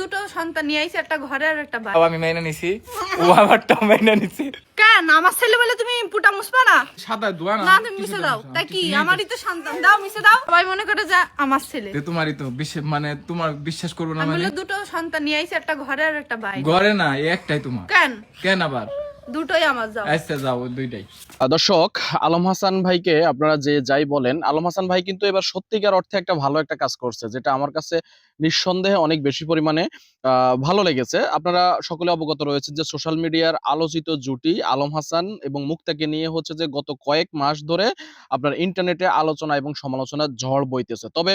দুটো সন্তান নিয়ে আইছে একটা ঘরে আর একটা বাবা আমি মাইনা নিছি। ও মাইনা নিছি। কেন? আমার ছেলে বলে তুমি পুটা না? সাদা দোয়া না? না তুমি মিশে দাও। তাই কি? আমারই তো সন্তান। দাও মিশে দাও। সবাই মনে করে যে আমার ছেলে। তে তোমারই তো বিশ্বাস মানে তোমার বিশ্বাস করব না আমি মানে? বলে দুটো সন্তান নিয়ে আইছে একটা ঘরে আর একটা বাইরে ঘরে না এই একটাই তোমার। কেন? কেন আবার? দুটোই আমার যাও। আচ্ছা যাও দুইটাই। দর্শক আলম হাসান ভাইকে আপনারা যে যাই বলেন আলম হাসান ভাই কিন্তু এবার সত্যিকার অর্থে একটা ভালো একটা কাজ করছে যেটা আমার কাছে নিঃসন্দেহে অনেক বেশি পরিমাণে ভালো লেগেছে। আপনারা সকলে অবগত রয়েছেন যে সোশ্যাল মিডিয়ার আলোচিত জুটি আলম হাসান এবং মুক্তাকে নিয়ে হচ্ছে যে গত কয়েক মাস ধরে আপনার ইন্টারনেটে আলোচনা এবং সমালোচনা ঝড় বইতেছে। তবে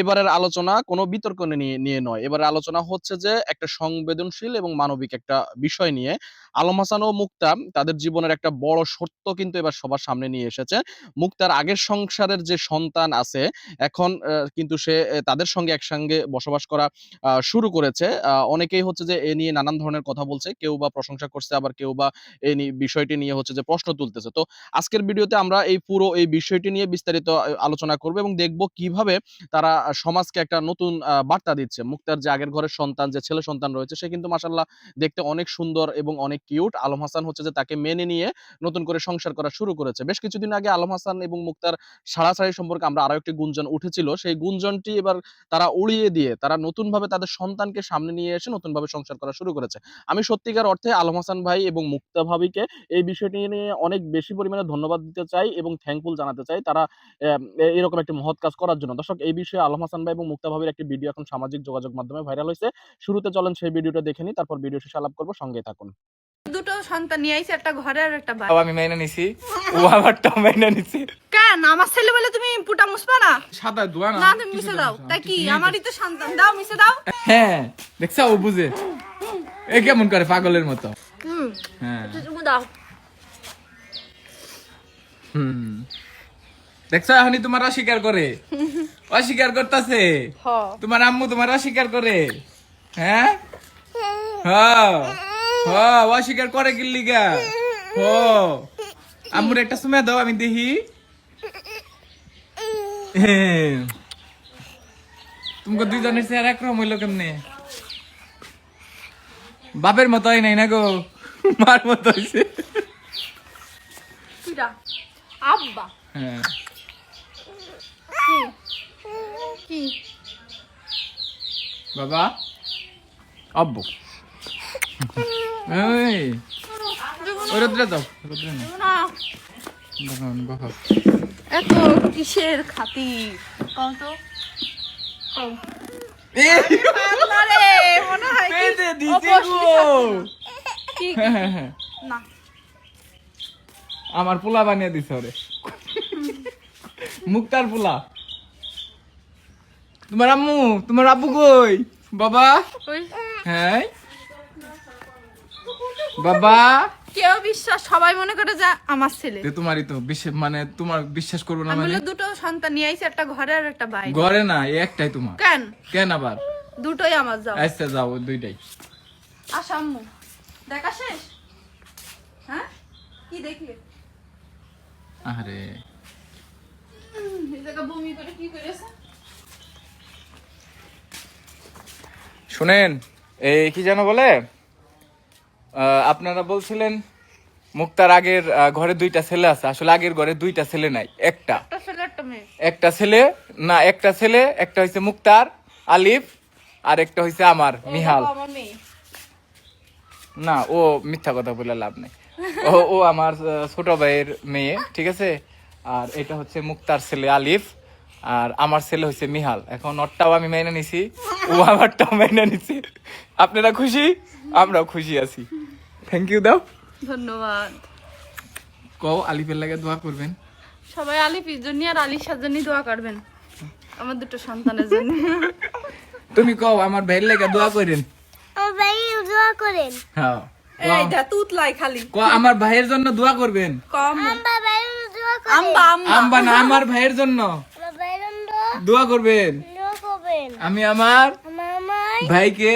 এবারের আলোচনা কোনো বিতর্ক নিয়ে নিয়ে নয়। এবারের আলোচনা হচ্ছে যে একটা সংবেদনশীল এবং মানবিক একটা বিষয় নিয়ে আলম হাসান ও মুক্তা তাদের জীবনের একটা বড় সত্য কিন্তু এবার সবার সামনে নিয়ে এসেছে। মুক্তার আগের সংসারের যে সন্তান আছে, এখন কিন্তু সে তাদের সঙ্গে একসঙ্গে বসবাস করা শুরু করেছে। অনেকেই হচ্ছে যে এ নিয়ে নানান ধরনের কথা বলছে, কেউ বা প্রশংসা করছে, আবার কেউ বা এই বিষয়টি নিয়ে হচ্ছে যে প্রশ্ন তুলতেছে। তো আজকের ভিডিওতে আমরা এই পুরো এই বিষয়টি নিয়ে বিস্তারিত আলোচনা করব এবং দেখব কীভাবে তারা সমাজকে একটা নতুন বার্তা দিচ্ছে। মুক্তার যে আগের ঘরের সন্তান, যে ছেলে সন্তান রয়েছে, সে কিন্তু মাসাল্লাহ দেখতে অনেক সুন্দর এবং অনেক কিউট। আলম হাসান হচ্ছে যে তাকে মেনে নিয়ে নতুন করে সংসার করা শুরু করেছে। বেশ কিছুদিন আগে আলম হাসান এবং মুক্তার সাড়াসাড়ি সম্পর্কে আমরা আরও একটি গুঞ্জন উঠেছিল। সেই গুঞ্জনটি এবার তারা উড়িয়ে দিয়ে তারা নতুন ভাবে তাদের সন্তানকে সামনে নিয়ে এসে নতুন ভাবে সংসার করা শুরু করেছে। আমি সত্যিকার অর্থে আলম হাসান ভাই এবং মুক্তা ভাবিকে এই বিষয়টি নিয়ে অনেক বেশি পরিমাণে ধন্যবাদ দিতে চাই এবং থ্যাঙ্কফুল জানাতে চাই তারা এরকম একটি মহৎ কাজ করার জন্য। দর্শক, এই বিষয়ে আলম হাসান ভাই এবং মুক্তা ভাবির একটি ভিডিও এখন সামাজিক যোগাযোগ মাধ্যমে ভাইরাল হয়েছে। শুরুতে চলেন সেই ভিডিওটা দেখে নিই, তারপর ভিডিও শেষে আলাপ করব। সঙ্গে থাকুন। দুটো সন্তান নিয়ে আইছে একটা ঘরে আর একটা বাইরে আমি মেনে নিছি। ও আমারটাও মেনে নিছি। কেন? আমার ছেলে বলে তুমি পুটা মুসবা না? সাদা দোয়া না? না তুমি মিশে দাও। তাই কি? আমারই তো সন্তান। দাও মিশে দাও। হ্যাঁ দেখছা ও বুঝে। এ কেমন করে পাগলের মতো। হুম। হ্যাঁ। তুমি দাও। হুম। দেখছ এখনই তোমার অস্বীকার করে। অস্বীকার করতেছে। তোমার আম্মু তোমার অস্বীকার করে। হ্যাঁ? হ্যাঁ হ্যাঁ অস্বীকার করে কিল্লিগা হ। আম্মুর একটা সময় দাও আমি দেখি। তোমাকে দুইজনের চেহারা একরকম হইল কেমনে? বাপের মতো হয় নাই না গো? মার মতো আব্বা। হ্যাঁ। কি? বাবা? আব্বু। এই। ওই রোদ্রে দাও রোদ্রে না না। বাবা বাবা এত কিসের তো। মনে হয় কি হ্যাঁ, হ্যাঁ। না। আমার পোলা বানিয়ে দিছে ওরে। মুক্তার পোলা। তোমার আম্মু তোমার আব্বু কই? বাবা? হ্যাঁ? বাবা। কেউ বিশ্বাস সবাই মনে করে যে আমার ছেলে। তে তোমারই তো বিশ্বাস মানে তোমার বিশ্বাস করব না আমি মানে? বলে দুটো সন্তান নিয়ে আইছে একটা ঘরে আর একটা বাইরে। ঘরে না এই একটাই তোমার। কেন? কেন আবার? দুটোই আমার যাও। আচ্ছা যাও ওই দুইটাই। আসাম্মু দেখা শেষ? হ্যাঁ? কি দেখলে? আরে। এই জায়গা বমি করে কি করেছে? শুনেন এই কি যেন বলে? আপনারা বলছিলেন মুক্তার আগের ঘরে দুইটা ছেলে আছে। আসলে আগের ঘরে দুইটা ছেলে নাই একটা। একটা ছেলে না একটা ছেলে একটা হইছে মুক্তার আলিফ আর একটা হইছে আমার মিহাল। না ও মিথ্যা কথা বলে লাভ নেই। ও ও আমার ছোট ভাইয়ের মেয়ে ঠিক আছে? আর এটা হচ্ছে মুক্তার ছেলে আলিফ। আর আমার ছেলে হচ্ছে মিহাল এখন ওরটাও আমি মেনে নিছি ও আমারটাও মেনে নিছি। আপনারা খুশি? আমরাও খুশি আছি। থ্যাংক ইউ দাও। ধন্যবাদ। কও আলিফের লাগে দোয়া করবেন। সবাই আলি পিজনি আর আলিশার জন্য দোয়া করবেন। আমার দুটো সন্তানের জন্য। তুমি কও আমার ভাইয়ের লাগে দোয়া করেন। ও ভাই দোয়া করেন। হ্যাঁ। এইটা তুতলাই খালি। ক আমার ভাইয়ের জন্য দোয়া করবেন। কম। আম্বা ভাই দোয়া করেন। আম্বা আম্বা। আম্বা না আমার ভাইয়ের জন্য। দোয়া করবেন। আমি আমার ভাইকে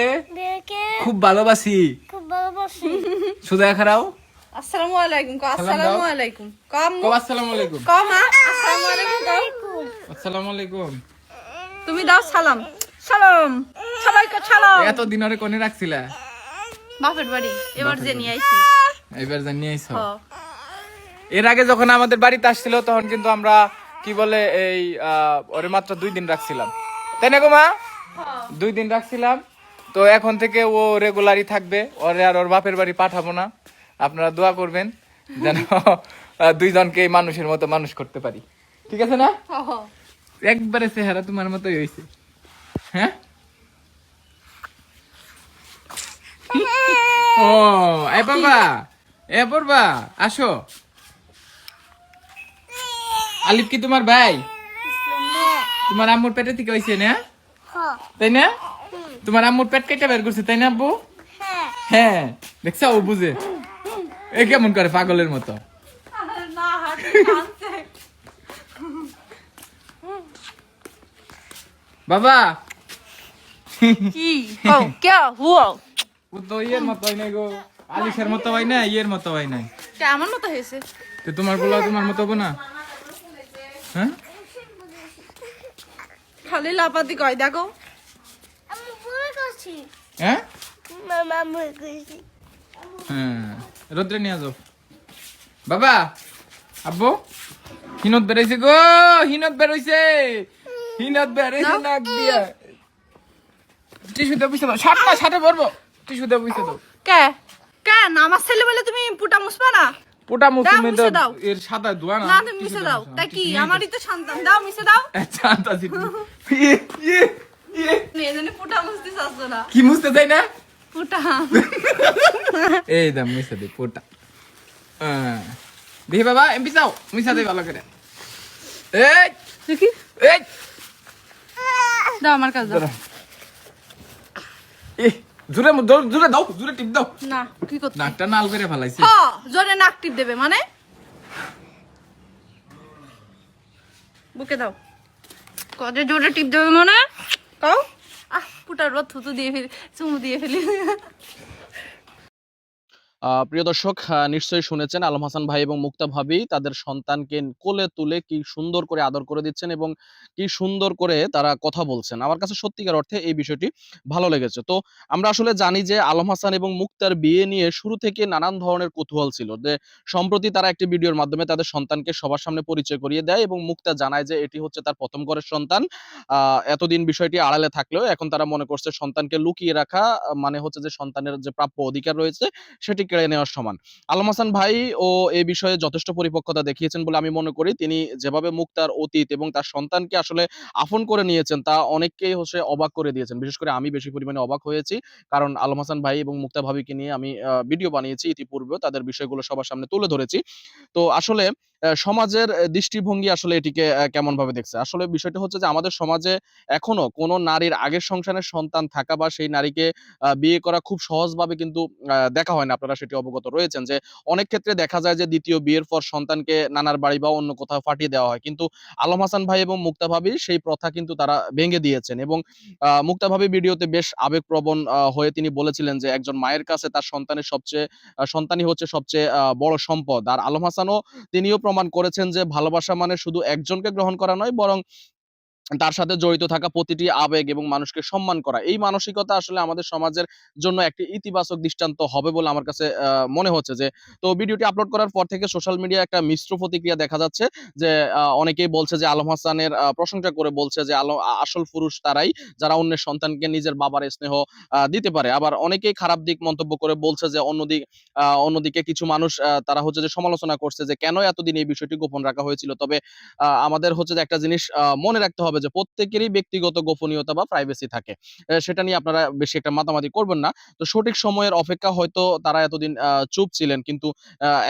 খুব ভালোবাসি। খুব ভালোবাসি। সুদা খারাও আসসালামু আলাইকুম আসসালামু আলাইকুম। কম আসসালামু আলাইকুম। কম আসসালামু আলাইকুম আসসালামু আলাইকুম। তুমি দাও সালাম। সালাম। সবাইকে সালাম। এতদিন ওরে কোনে রাখছিলা? বাপের বাড়ি। এবার যে আইছি। এবার জানি আইছো। এর আগে যখন আমাদের বাড়িতে আসছিল তখন কিন্তু আমরা কি বলে এই ওরে মাত্র দুই দিন রাখছিলাম। তাই না গো মা? দুই দিন রাখছিলাম। তো এখন থেকে ও রেগুলারই থাকবে। ওরে আর ওর বাপের বাড়ি পাঠাবো না। আপনারা দোয়া করবেন যেন দুইজনকে মানুষের মতো মানুষ করতে পারি। ঠিক আছে না। একবারে চেহারা তোমার মতোই হয়েছে হ্যাঁ? ও এ বাবা, এ পড়বা আসো। আলিফ কি তোমার ভাই? তোমার আম্মুর পেটে থেকে হয়েছে না? হ্যাঁ তাই না? তোমার আম্মুর পেট কেটে বের করছে তাই না আব্বু? হ্যাঁ। হ্যাঁ। দেখছ ও বুঝে। এ কেমন করে পাগলের মতো? না। বাবা! কি? ও কে? হুয়া ও। তো ইয়ের মতো হয় নাই গো। আলিফের মতো হয় না ইয়ের মতো হয় কে আমার মতো হয়েছে? তো তোমার বলা তোমার মতো হব না? হ্যাঁ? খালি লাপাতি কয় দেখো। আমি ভুল করছি। হ্যাঁ? মামা ভুল করছি। হ্যাঁ। রোদ্রে নিয়ে যাও। বাবা আব্বু হিনত বেরোইছে গো হিনত বেরোইছে। হিনত বেরোইছে নাক দিয়া। টিস্যু দিয়ে বুঝতে দাও। শার্ট না পরবো টিস্যু দিয়ে বুঝতে দাও। কে? কেন আমার ছেলে বলে তুমি পুটা মুছবা না? পোটা মুখ দাও। এর সাদা ধোয়া না না তুমি মিশে দাও তাই কি? আমারই তো সন্তান দাও মিশে দাও। আচ্ছা আন্তাজি ইয়ে ইয়ে ইয়ে। এজন্য পুটা মুছতে চাচ্ছ না। কি মুছতে চাই না? পুটা। এই দাম মিশা দে পোটা। আহ, দেখি বাবা এমপি চাও? মিশা দে ভালো করে। এই! দেখি। এই! দাও আমার কাছে দাও। দাঁড়া। জোরে জোরে- দাও জোরে টিপ দাও। না কি করতে? নাকটা নাল করে ফেলাইছে। হ্যাঁ জোরে নাক টিপ দেবে মানে? বুকে দাও। কত জোরে টিপ দেবে মানে? কাও? আহ পুটার রথ থুতু দিয়ে ফেলি চুমু দিয়ে ফেলি। প্রিয় দর্শক নিশ্চয়ই শুনেছেন আলম হাসান ভাই এবং মুক্তা ভাবি তাদের সন্তানকে কোলে তুলে কি সুন্দর করে আদর করে দিচ্ছেন এবং কি সুন্দর করে তারা কথা বলছেন। আমার কাছে সত্যিকার অর্থে এই বিষয়টি ভালো লেগেছে। তো আমরা আসলে জানি যে আলম হাসান এবং মুক্তার বিয়ে নিয়ে শুরু থেকে নানান ধরনের কৌতূহল ছিল। যে সম্প্রতি তারা একটি ভিডিওর মাধ্যমে তাদের সন্তানকে সবার সামনে পরিচয় করিয়ে দেয় এবং মুক্তা জানায় যে এটি হচ্ছে তার প্রথম ঘরের সন্তান। এতদিন বিষয়টি আড়ালে থাকলেও এখন তারা মনে করছে সন্তানকে লুকিয়ে রাখা মানে হচ্ছে যে সন্তানের যে প্রাপ্য অধিকার রয়েছে সেটি কেড়ে নেওয়ার সমান। আলম হাসান ভাই ও এ বিষয়ে যথেষ্ট পরিপক্কতা দেখিয়েছেন বলে আমি মনে করি। তিনি যেভাবে মুখ তার অতীত এবং তার সন্তানকে আসলে আফন করে নিয়েছেন, তা অনেককেই হচ্ছে অবাক করে দিয়েছেন। বিশেষ করে আমি বেশি পরিমাণে অবাক হয়েছি। কারণ আলম হাসান ভাই এবং মুক্তা ভাবিকে নিয়ে আমি ভিডিও বানিয়েছি ইতিপূর্বে তাদের বিষয়গুলো সবার সামনে তুলে ধরেছি। তো আসলে সমাজের দৃষ্টিভঙ্গি আসলে এটিকে কেমন ভাবে দেখছে? আসলে বিষয়টা হচ্ছে যে, আমাদের সমাজে এখনও কোনো নারীর আগের সংসারের সন্তান থাকা বা সেই নারীকে বিয়ে করা খুব সহজভাবে কিন্তু দেখা হয় না। আপনারা সেটি অবগত রয়েছেন যে, অনেক ক্ষেত্রে দেখা যায় যে, দ্বিতীয় বিয়ের পর সন্তানকে নানার বাড়ি বা অন্য কোথাও ফাটিয়ে দেওয়া হয়। কিন্তু আলম হাসান ভাই এবং মুক্তা ভাবি সেই প্রথা কিন্তু তারা ভেঙে দিয়েছেন এবং মুক্তা ভাবি ভিডিওতে বেশ আবেগপ্রবণ হয়ে তিনি বলেছিলেন যে, একজন মায়ের কাছে তার সন্তানের সবচেয়ে সন্তানই হচ্ছে সবচেয়ে বড় সম্পদ। আর আলম হাসানও তিনিও প্রমাণ করেছেন যে ভালোবাসা মানে শুধু একজনকে গ্রহণ করা নয় বরং তার সাথে জড়িত থাকা প্রতিটি আবেগ এবং মানুষকে সম্মান করা। এই মানসিকতা আসলে আমাদের সমাজের জন্য একটি ইতিবাচক দৃষ্টান্ত হবে বলে আমার কাছে মনে হচ্ছে যে, তো ভিডিওটি আপলোড করার পর থেকে সোশ্যাল মিডিয়ায় একটা মিশ্র প্রতিক্রিয়া দেখা যাচ্ছে যে অনেকেই বলছে যে, আলম হাসানের প্রশংসা করে বলছে যে, আলম আসল পুরুষ তারাই যারা অন্যের সন্তানকে নিজের বাবার স্নেহ দিতে পারে। আবার অনেকেই খারাপ দিক মন্তব্য করে বলছে যে, অন্যদিক অন্যদিকে কিছু মানুষ তারা হচ্ছে যে, সমালোচনা করছে যে, কেন এতদিন এই বিষয়টি গোপন রাখা হয়েছিল? তবে আমাদের হচ্ছে যে একটা জিনিস মনে রাখতে হবে যে প্রত্যেকেরই ব্যক্তিগত গোপনীয়তা বা প্রাইভেসি থাকে। সেটা নিয়ে আপনারা বেশি একটা মাতামাতি করবেন না। তো সঠিক সময়ের অপেক্ষা হয়তো তারা এতদিন চুপ ছিলেন কিন্তু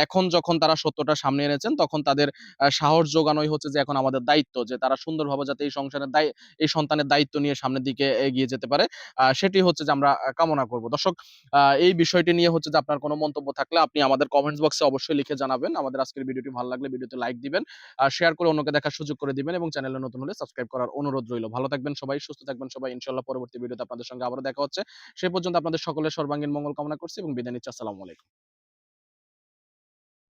এখন যখন তারা সত্যটা সামনে এনেছেন তখন তাদের সাহস যোগানোই হচ্ছে যে এখন আমাদের দায়িত্ব যে তারা সুন্দরভাবে যাতে এই সংসারের দায়, এই সন্তানের দায়িত্ব নিয়ে সামনের দিকে এগিয়ে যেতে পারে। সেটি হচ্ছে যে আমরা কামনা করব। দর্শক এই বিষয়টি নিয়ে হচ্ছে যে আপনার কোনো মন্তব্য থাকলে আপনি আমাদের কমেন্টস বক্সে অবশ্যই লিখে জানাবেন। আমাদের আজকের ভিডিওটি ভালো লাগলে ভিডিওতে লাইক দিবেন শেয়ার করে অন্যকে দেখার সুযোগ করে দিবেন এবং চ্যানেলে নতুন হলে সাবস্ক্রাইব করার অনুরোধ রইল। ভালো থাকবেন সবাই, সুস্থ থাকবেন সবাই। ইনশাল্লাহ পরবর্তী ভিডিওতে আপনাদের সঙ্গে আবার দেখা হচ্ছে। সে পর্যন্ত আপনাদের সকলের সর্বাঙ্গীন মঙ্গল কামনা করছি এবং বিদায় নিচ্ছি। আসসালামু আলাইকুম।